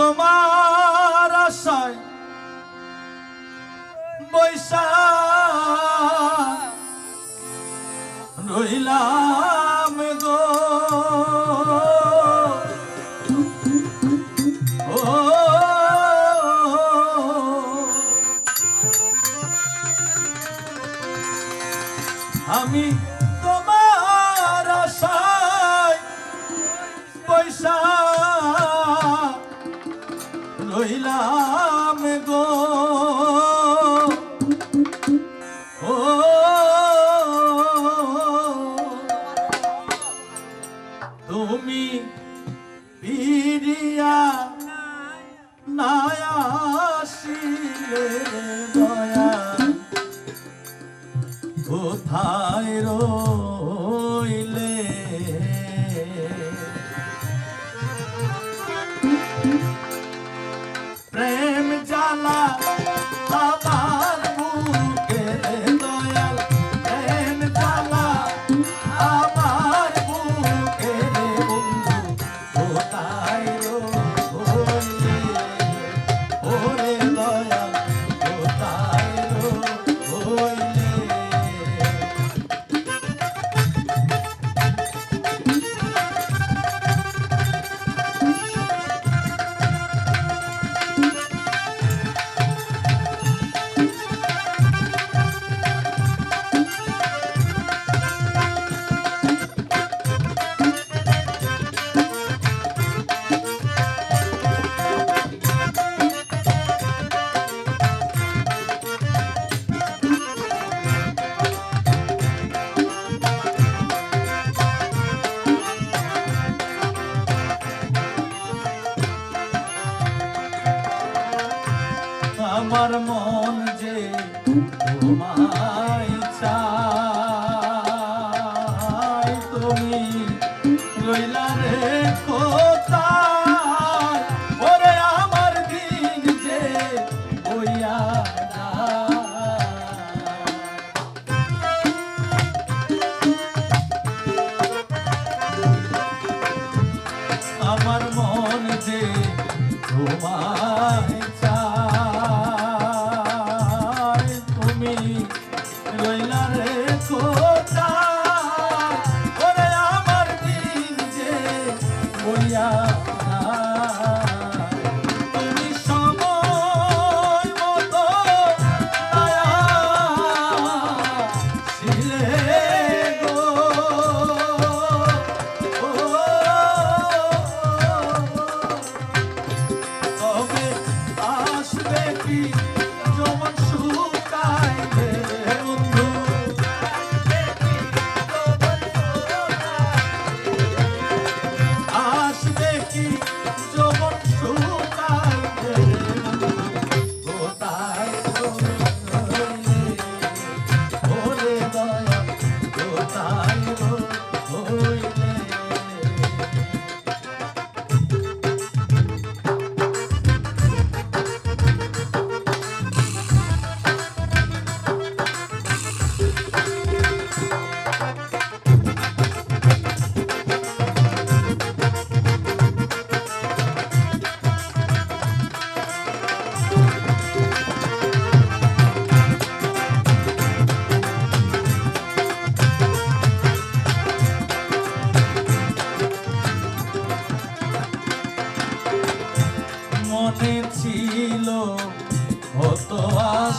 তোমার রইলাম গো। ও তুমি পিরিয়া নায়াসিলে দয়া। কোথায় রো la la. আমার মন যে তোমায় চায়।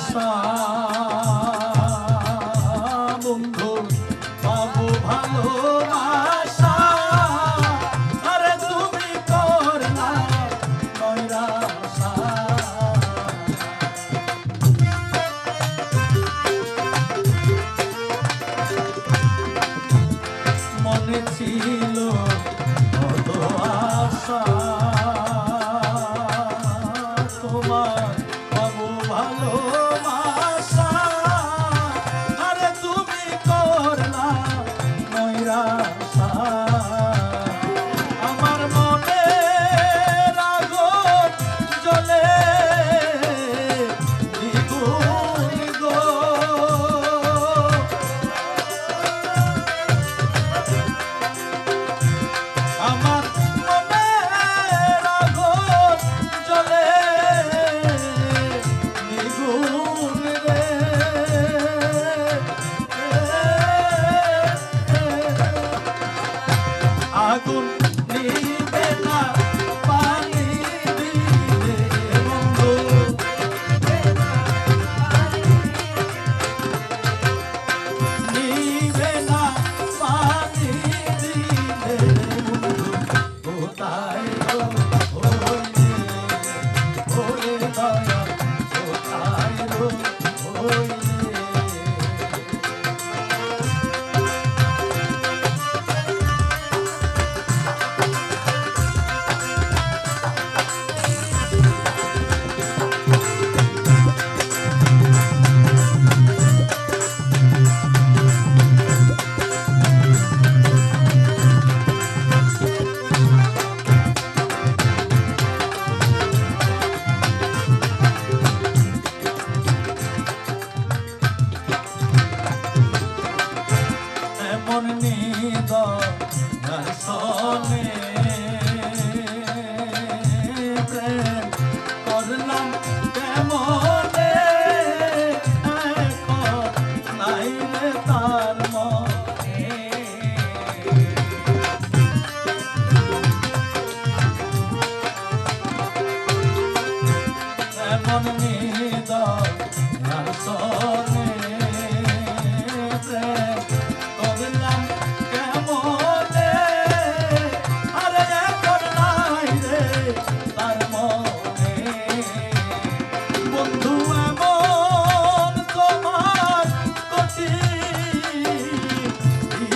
सा ಕಾಲ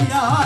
ya